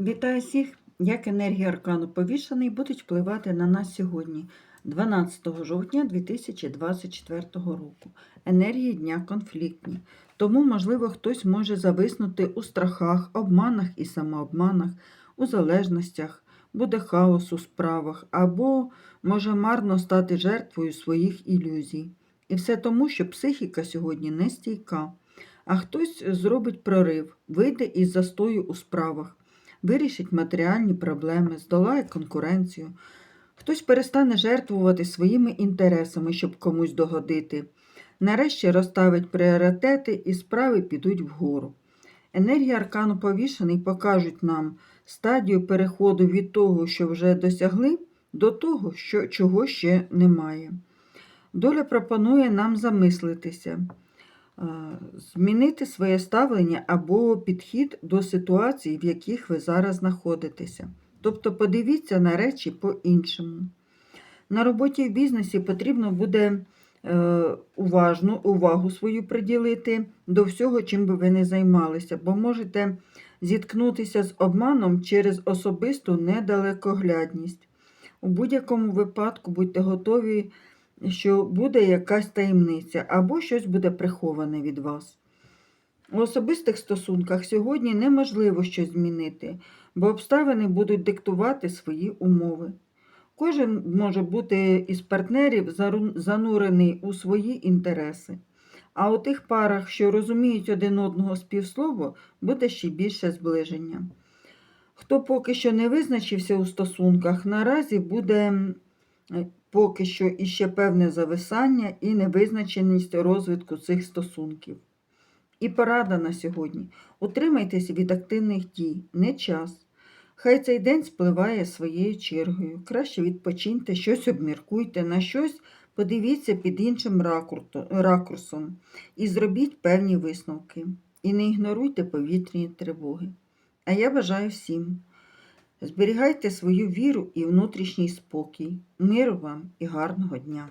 Вітаю всіх! Як енергія аркану повішений будуть впливати на нас сьогодні, 12 жовтня 2024 року. Енергії дня конфліктні. Тому, можливо, хтось може зависнути у страхах, обманах і самообманах, у залежностях, буде хаос у справах, або може марно стати жертвою своїх ілюзій. І все тому, що психіка сьогодні не стійка, а хтось зробить прорив, вийде із застою у справах вирішить матеріальні проблеми, здолає конкуренцію. Хтось перестане жертвувати своїми інтересами, щоб комусь догодити. Нарешті розставить пріоритети і справи підуть вгору. Енергія аркану повішений покажуть нам стадію переходу від того, що вже досягли, до того, що, чого ще немає. Доля пропонує нам замислитися змінити своє ставлення або підхід до ситуацій, в яких ви зараз знаходитеся. Тобто подивіться на речі по-іншому. На роботі в бізнесі потрібно буде е, уважну увагу свою приділити до всього, чим би ви не займалися, бо можете зіткнутися з обманом через особисту недалекоглядність. У будь-якому випадку будьте готові що буде якась таємниця або щось буде приховане від вас. У особистих стосунках сьогодні неможливо щось змінити, бо обставини будуть диктувати свої умови. Кожен може бути із партнерів занурений у свої інтереси, а у тих парах, що розуміють один одного співслово, буде ще більше зближення. Хто поки що не визначився у стосунках, наразі буде поки що іще певне зависання і невизначеність розвитку цих стосунків. І порада на сьогодні. Утримайтеся від активних дій, не час. Хай цей день спливає своєю чергою. Краще відпочиньте, щось обміркуйте, на щось подивіться під іншим ракурсом і зробіть певні висновки. І не ігноруйте повітряні тривоги. А я бажаю всім. Зберігайте свою віру і внутрішній спокій. Миру вам і гарного дня!